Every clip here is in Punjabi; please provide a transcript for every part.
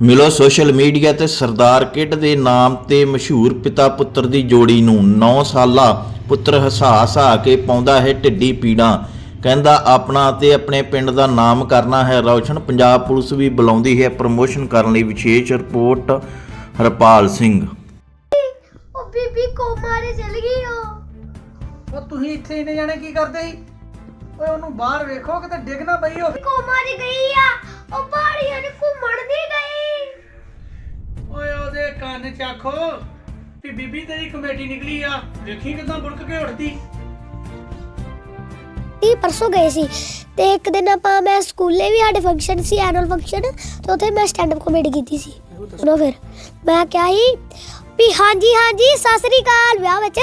ਮਿਲੋ ਸੋਸ਼ਲ ਮੀਡੀਆ ਤੇ ਸਰਦਾਰ ਕਿਡ ਦੇ ਨਾਮ ਤੇ ਮਸ਼ਹੂਰ ਪਿਤਾ ਪੁੱਤਰ ਦੀ ਜੋੜੀ ਨੂੰ। 9 ਸਾਲਾ ਪੁੱਤਰ ਹਸਾ ਹਸਾ ਕੇ ਪਾਉਂਦਾ ਹੈ ਢਿੱਡੀ ਪੀੜਾਂ। ਕਹਿੰਦਾ ਆਪਣਾ ਤੇ ਆਪਣੇ ਪਿੰਡ ਦਾ ਨਾਮ ਕਰਨਾ ਹੈ ਰੌਸ਼ਨ। ਪੰਜਾਬ ਪੁਲਿਸ ਵੀ ਬੁਲਾਉਂਦੀ ਹੈ ਪ੍ਰਮੋਸ਼ਨ ਕਰਨ ਲਈ ਵਿਸ਼ੇਸ਼ ਰਿਪੋਰਟ ਹਰਪਾਲ ਸਿੰਘ। ਉਹ ਬੀਬੀ ਕੋਮਾ ਦੇ ਚਲ ਗਈ ਉਹ ਉਹ ਤੁਸੀਂ ਇੱਥੇ ਇੰਨੇ ਜਾਣੇ ਕੀ ਕਰਦੇ ਸੀ? ਓਏ ਉਹਨੂੰ ਬਾਹਰ ਵੇਖੋ ਕਿਤੇ ਡਿੱਗ ਨਾ ਪਈ ਹੋਵੇ। ਕੋਮਾ ਦੀ ਗਈ ਆ। ਉਹ ਪਹਾੜੀਆਂ ਨੇ ਘੁੰਮਣ ਦੀ ਗਈ। ਉਹਦੇ ਕੰਨ ਚ ਆਖੋ ਵੀ ਬੀਬੀ ਤੇਰੀ ਕਮੇਟੀ ਨਿਕਲੀ ਆ। ਵੇਖੀ ਕਿਦਾਂ ਬੁੜਕ ਕੇ ਉੱਠਦੀ। ਇਹ ਪਰਸੋਂ ਗਏ ਸੀ ਤੇ ਇੱਕ ਦਿਨ ਆਪਾਂ ਮੈਂ ਸਕੂਲੇ ਵੀ ਸਾਡੇ ਫੰਕਸ਼ਨ ਸੀ ਐਨੂਅਲ ਫੰਕਸ਼ਨ ਤੇ ਉੱਥੇ ਮੈਂ ਸਟੈਂਡ ਅਪ ਕਾਮੇਡੀ ਕੀਤੀ ਸੀ। ਸੁਣੋ ਫਿਰ, ਮੈਂ ਕਿਹਾ ਸੀ ਵੀ ਹਾਂਜੀ ਹਾਂਜੀ, ਸਤਿ ਸ੍ਰੀ ਅਕਾਲ ਵਿਆਹ ਵਿੱਚ।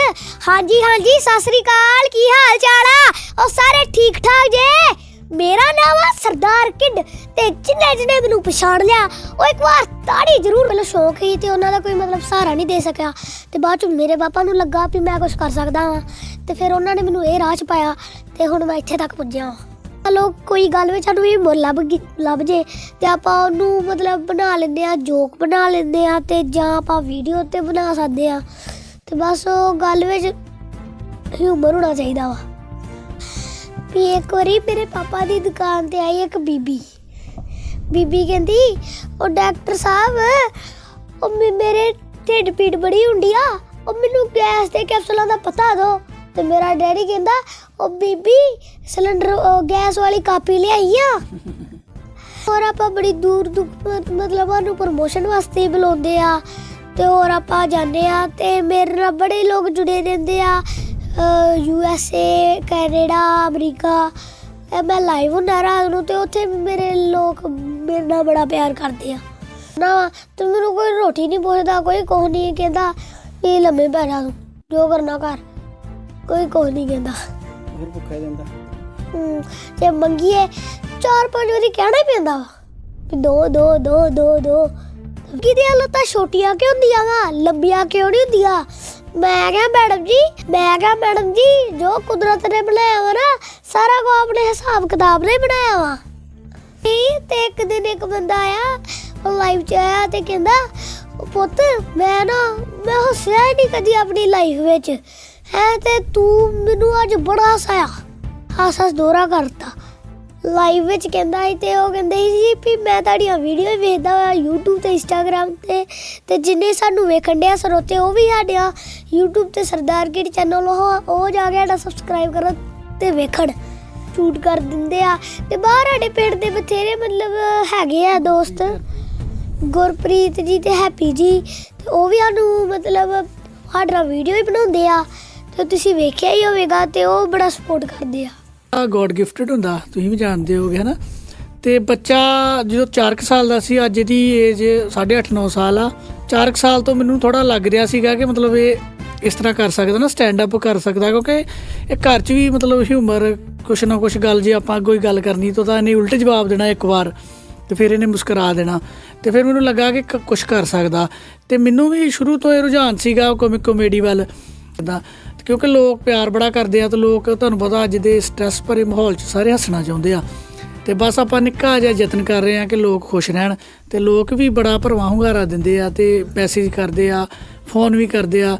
ਹਾਂਜੀ ਹਾਂਜੀ, ਸਤਿ ਸ੍ਰੀ ਅਕਾਲ, ਕੀ ਹਾਲ ਚਾਲ ਆ? ਉਹ ਸਾਰੇ ਠੀਕ ਠਾਕ ਜੇ? ਮੇਰਾ ਨਾਮ ਆ ਸਰਦਾਰ ਕਿੱਡ ਤੇ ਜਿੰਨੇ ਜਿੰਨੇ ਮੈਨੂੰ ਪਛਾਣ ਲਿਆ, ਉਹ ਇੱਕ ਵਾਰ ਤਾੜੀ ਜ਼ਰੂਰ ਮੈਨੂੰ ਸ਼ੌਕ ਹੀ ਤੇ ਉਹਨਾਂ ਦਾ ਕੋਈ ਮਤਲਬ ਸਹਾਰਾ ਨਹੀਂ ਦੇ ਸਕਿਆ। ਤੇ ਬਾਅਦ ਚ ਮੇਰੇ ਪਾਪਾ ਨੂੰ ਲੱਗਾ ਵੀ ਮੈਂ ਕੁਝ ਕਰ ਸਕਦਾ ਹਾਂ ਤੇ ਫਿਰ ਉਹਨਾਂ ਨੇ ਮੈਨੂੰ ਇਹ ਰਾਹ ਚ ਪਾਇਆ ਤੇ ਹੁਣ ਮੈਂ ਇੱਥੇ ਤੱਕ ਪੁੱਜਿਆ ਹਾਂ ਲੋਕ ਕੋਈ ਗੱਲ ਵਿੱਚ ਸਾਨੂੰ ਵੀ ਲੱਭ ਗਈ- ਲੱਭ ਜੇ ਤੇ ਆਪਾਂ ਉਹਨੂੰ ਮਤਲਬ ਬਣਾ ਲੈਂਦੇ ਆ ਜੋਕ ਬਣਾ ਲੈਂਦੇ ਆ ਤੇ ਜਾਂ ਆਪਾਂ ਵੀਡੀਓ ਤੇ ਬਣਾ ਸਕਦੇ ਆ ਤੇ ਬਸ ਉਹ ਗੱਲ ਵਿੱਚ ਹਿਊਮਰ ਹੋਣਾ ਚਾਹੀਦਾ ਵਾ। ਵੀ ਇੱਕ ਵਾਰੀ ਮੇਰੇ ਪਾਪਾ ਦੀ ਦੁਕਾਨ ਤੇ ਆਈ ਇੱਕ ਬੀਬੀ। ਬੀਬੀ ਕਹਿੰਦੀ, ਉਹ ਡਾਕਟਰ ਸਾਹਿਬ, ਉਹ ਮੇ- ਮੇਰੇ ਢਿੱਡ ਪੀੜ ਬੜੀ ਹੁੰਦੀ ਆ। ਉਹ ਮੈਨੂੰ ਗੈਸ ਦੇ ਕੈਪਸੂਲਾਂ ਦਾ ਪਤਾ ਦਿਓ ਤੇ ਮੇਰਾ ਡੈਡੀ ਕਹਿੰਦਾ, ਉਹ ਬੀਬੀ, ਸਿਲੰਡਰ ਗੈਸ ਵਾਲੀ ਕਾਪੀ ਲਿਆਈ ਆ। ਹੋਰ ਆਪਾਂ ਬੜੀ ਦੂਰ ਦੂਰ ਮਤਲਬ ਉਹਨੂੰ ਪ੍ਰਮੋਸ਼ਨ ਵਾਸਤੇ ਬੁਲਾਉਂਦੇ ਆ। ਤੇ ਹੋਰ ਆਪਾਂ ਜਾਂਦੇ ਆ ਤੇ ਮੇਰੇ ਨਾਲ ਬੜੇ ਲੋਕ ਜੁੜੇ ਰਹਿੰਦੇ ਆ। U S A Canada America ਇਹ ਮੈਂ ਲਾਈਵ ਹੁੰਦਾ ਰਾਤ ਨੂੰ ਤੇ ਉੱਥੇ ਮੇਰੇ ਲੋਕ ਮੇਰੇ ਨਾਲ ਬੜਾ ਪਿਆਰ ਕਰਦੇ ਆ। ਨਾ ਤੇ ਮੈਨੂੰ ਕੋਈ ਰੋਟੀ ਨਹੀਂ ਪੁੱਛਦਾ ਕੋਈ ਕੁਛ ਨਹੀਂ ਕਹਿੰਦਾ ਵੀ ਲੰਮੇ ਪੈ ਜਾ ਤੂੰ ਜੋ ਕਰਨਾ ਕਰ। ਕੋਈ ਕੁਛ ਨਹੀਂ ਕਹਿੰਦਾ। ਫਿਰ ਭੁੱਖਾ ਜਾਂਦਾ ਤੇ ਮੰਗੀਏ ਚਾਰ ਪੰਜ ਵਾਰੀ ਕਹਿਣਾ ਹੀ ਪੈਂਦਾ ਦੋ ਦੋ ਦੋ ਦੋ ਦੋ। ਕਿਹਦੀਆਂ ਲੱਤਾਂ ਛੋਟੀਆਂ ਕਿਉਂ ਹੁੰਦੀਆਂ ਵਾ ਲੰਬੀਆਂ ਕਿਉਂ ਨਹੀਂ ਹੁੰਦੀਆਂ? ਮੈਂ ਕਿਹਾ, ਮੈਡਮ ਜੀ, ਮੈਂ ਕਿਹਾ, ਮੈਡਮ ਜੀ, ਜੋ ਕੁਦਰਤ ਨੇ ਬਣਾਇਆ ਵਾ ਨਾ, ਸਾਰਾ ਕੋ ਆਪਣੇ ਹਿਸਾਬ ਕਿਤਾਬ ਨੇ ਬਣਾਇਆ ਵਾ। ਤੇ ਤੇ ਇੱਕ ਦਿਨ ਇੱਕ ਬੰਦਾ ਆਇਆ, ਉਹ ਲਾਈਵ ਚ ਆਇਆ ਤੇ ਕਹਿੰਦਾ ਪੁੱਤ, ਮੈਂ ਨਾ, ਮੈਂ ਹੱਸਿਆ ਹੀ ਨਹੀਂ ਕਦੀ ਆਪਣੀ ਲਾਈਫ ਵਿੱਚ। ਹੈ, ਤੇ ਤੂੰ ਮੈਨੂੰ ਅੱਜ ਬੜਾ ਹਸਾਇਆ। ਹੱਸ ਹਾਸ ਦੋਰਾ ਕਰਤਾ। ਲਾਈਵ ਵਿੱਚ ਕਹਿੰਦਾ ਸੀ ਤੇ ਉਹ ਕਹਿੰਦੇ ਸੀ ਵੀ ਮੈਂ ਤੁਹਾਡੀਆਂ ਵੀਡੀਓ ਵੇਖਦਾ ਹਾਂ YouTube ਤੇ Instagram ਤੇ ਤੇ ਜਿੰਨੇ ਸਾਨੂੰ ਵੇਖਣ ਡਿਆ ਸਰੋਤੇ ਉਹ ਵੀ ਸਾਡਿਆਂ YouTube ਤੇ ਸਰਦਾਰ ਕਿਡ ਚੈਨਲ ਉਹ ਉਹ ਜਾ ਕੇ ਸਾਡਾ ਸਬਸਕ੍ਰਾਈਬ ਕਰੋ ਤੇ ਵੇਖਣ ਸ਼ੂਟ ਕਰ ਦਿੰਦੇ ਆ। ਤੇ ਬਾਹਰ ਸਾਡੇ ਪਿੰਡ ਦੇ ਬਥੇਰੇ ਮਤਲਬ ਹੈਗੇ ਆ ਦੋਸਤ, ਗੁਰਪ੍ਰੀਤ ਜੀ ਤੇ ਹੈਪੀ ਜੀ, ਤੇ ਉਹ ਵੀ ਸਾਨੂੰ ਮਤਲਬ ਸਾਡਾ ਵੀਡੀਓ ਹੀ ਬਣਾਉਂਦੇ ਆ, ਤੇ ਤੁਸੀਂ ਵੇਖਿਆ ਹੀ ਹੋਵੇਗਾ ਤੇ ਉਹ ਬੜਾ ਸਪੋਰਟ ਕਰਦੇ ਆ। ਗੋਡ ਗਿਫਟਡ ਹੁੰਦਾ, ਤੁਸੀਂ ਵੀ ਜਾਣਦੇ ਹੋਗੇ ਹਨਾ? ਤੇ ਬੱਚਾ ਜਦੋਂ 4 ਸਾਲ ਦਾ ਸੀ, ਅੱਜ ਇਹਦੀ ਏਜ 8.5 9 ਸਾਲ ਆ। 4 ਸਾਲ ਤੋਂ ਮੈਨੂੰ ਥੋੜਾ ਲੱਗ ਰਿਹਾ ਸੀਗਾ ਕਿ ਮਤਲਬ ਇਹ ਇਸ ਤਰ੍ਹਾਂ ਕਰ ਸਕਦਾ, ਨਾ ਸਟੈਂਡ ਅਪ ਕਰ ਸਕਦਾ, ਕਿਉਂਕਿ ਇਹ ਘਰ 'ਚ ਵੀ ਮਤਲਬ ਹਿਊਮਰ ਕੁਛ ਨਾ ਕੁਛ ਗੱਲ ਜੇ ਆਪਾਂ ਕੋਈ ਗੱਲ ਕਰਨੀ, ਤਾਂ ਇਹਨੇ ਉਲਟ ਜਵਾਬ ਦੇਣਾ ਇੱਕ ਵਾਰ, ਤੇ ਫਿਰ ਇਹਨੇ ਮੁਸਕਰਾ ਦੇਣਾ। ਤੇ ਫਿਰ ਮੈਨੂੰ ਲੱਗਾ ਕਿ ਕ- ਕੁਛ ਕਰ ਸਕਦਾ। ਤੇ ਮੈਨੂੰ ਵੀ ਸ਼ੁਰੂ ਤੋਂ ਇਹ ਰੁਝਾਨ ਸੀਗਾ ਕੋਮਿਕ ਕਾਮੇਡੀ ਵੱਲ। ਦਾ ਕਿਉਂਕਿ ਲੋਕ ਪਿਆਰ ਬੜਾ ਕਰਦੇ ਆ ਤੇ ਲੋਕ ਤੁਹਾਨੂੰ ਪਤਾ ਅੱਜ ਦੇ ਸਟ੍ਰੈਸ ਭਰੇ ਮਾਹੌਲ 'ਚ ਸਾਰੇ ਹੱਸਣਾ ਚਾਹੁੰਦੇ ਆ। ਤੇ ਬਸ ਆਪਾਂ ਨਿੱਕਾ ਜਿਹਾ ਯਤਨ ਕਰ ਰਹੇ ਆ ਕਿ ਲੋਕ ਖੁਸ਼ ਰਹਿਣ ਤੇ ਲੋਕ ਵੀ ਬੜਾ ਭਰਵਾਂ ਹੁੰਗਾਰਾ ਦਿੰਦੇ ਆ ਤੇ ਮੈਸੇਜ ਕਰਦੇ ਆ ਫੋਨ ਵੀ ਕਰਦੇ ਆ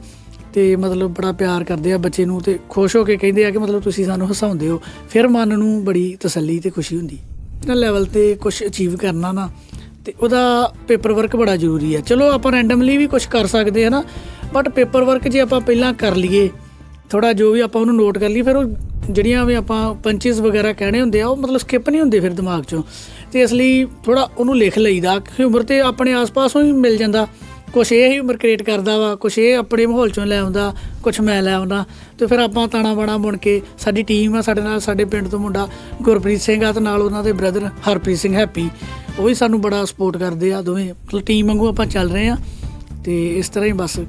ਤੇ ਮਤਲਬ ਬੜਾ ਪਿਆਰ ਕਰਦੇ ਆ ਬੱਚੇ ਨੂੰ ਤੇ ਖੁਸ਼ ਹੋ ਕੇ ਕਹਿੰਦੇ ਆ ਕਿ ਮਤਲਬ ਤੁਸੀਂ ਸਾਨੂੰ ਹਸਾਉਂਦੇ ਹੋ। ਫਿਰ ਮਨ ਨੂੰ ਬੜੀ ਤਸੱਲੀ ਤੇ ਖੁਸ਼ੀ ਹੁੰਦੀ। ਨਾ ਲੈਵਲ ਤੇ ਕੁਝ ਅਚੀਵ ਕਰਨਾ ਨਾ ਤੇ ਉਹਦਾ ਪੇਪਰ ਵਰਕ ਬੜਾ ਜ਼ਰੂਰੀ ਹੈ ਚਲੋ ਆਪਾਂ ਰੈਂਡਮਲੀ ਵੀ ਕੁਝ ਕਰ ਸਕਦੇ ਹਾਂ ਨਾ ਬਟ ਪੇਪਰ ਵਰਕ ਜੇ ਆਪਾਂ ਪਹਿਲਾਂ ਕਰ ਲਈਏ ਥੋੜਾ ਜੋ ਵੀ ਆਪਾਂ ਉਹਨੂੰ ਨੋਟ ਕਰ ਲਈਏ, ਫਿਰ ਉਹ ਜਿਹੜੀਆਂ ਵੀ ਆਪਾਂ ਪੰਚਸ ਵਗੈਰਾ ਕਹਿਣੇ ਹੁੰਦੇ ਆ, ਉਹ ਮਤਲਬ ਸਕਿਪ ਨਹੀਂ ਹੁੰਦੇ ਫਿਰ ਦਿਮਾਗ 'ਚੋਂ। ਤੇ ਇਸ ਲਈ ਥੋੜਾ ਉਹਨੂੰ ਲਿਖ ਲਈਦਾ ਹਿਊਮਰ ਤੇ ਆਪਣੇ ਆਸ-ਪਾਸੋਂ ਹੀ ਮਿਲ ਜਾਂਦਾ। ਕੁਛ ਇਹ ਹੀ ਹਿਊਮਰ ਕ੍ਰੀਏਟ ਕਰਦਾ ਵਾ, ਕੁਛ ਇਹ ਆਪਣੇ ਮਾਹੌਲ 'ਚੋਂ ਲੈ ਆਉਂਦਾ, ਕੁਛ ਮੈਂ ਲੈ ਆਉਂਦਾ। ਤੇ ਫਿਰ ਆਪਾਂ ਤਾਣਾ ਬਾਣਾ ਬੁਣ ਕੇ ਸਾਡੀ ਟੀਮ ਆ, ਸਾਡੇ ਨਾਲ, ਸਾਡੇ ਪਿੰਡ ਤੋਂ ਮੁੰਡਾ ਗੁਰਪ੍ਰੀਤ ਸਿੰਘ ਆ ਤੇ ਨਾਲ ਉਹਨਾਂ ਦੇ ਬ੍ਰਦਰ ਹਰਪ੍ਰੀਤ ਸਿੰਘ ਹੈਪੀ। ਉਹ ਵੀ ਸਾਨੂੰ ਬੜਾ ਸਪੋਰਟ ਕਰਦੇ ਆ, ਦੋਵੇਂ ਮਤਲਬ ਟੀਮ ਵਾਂਗੂ ਆਪਾਂ ਚੱਲ ਰਹੇ ਆ। ਤੇ ਇਸ ਤਰ੍ਹਾਂ ਹੀ ਬਸ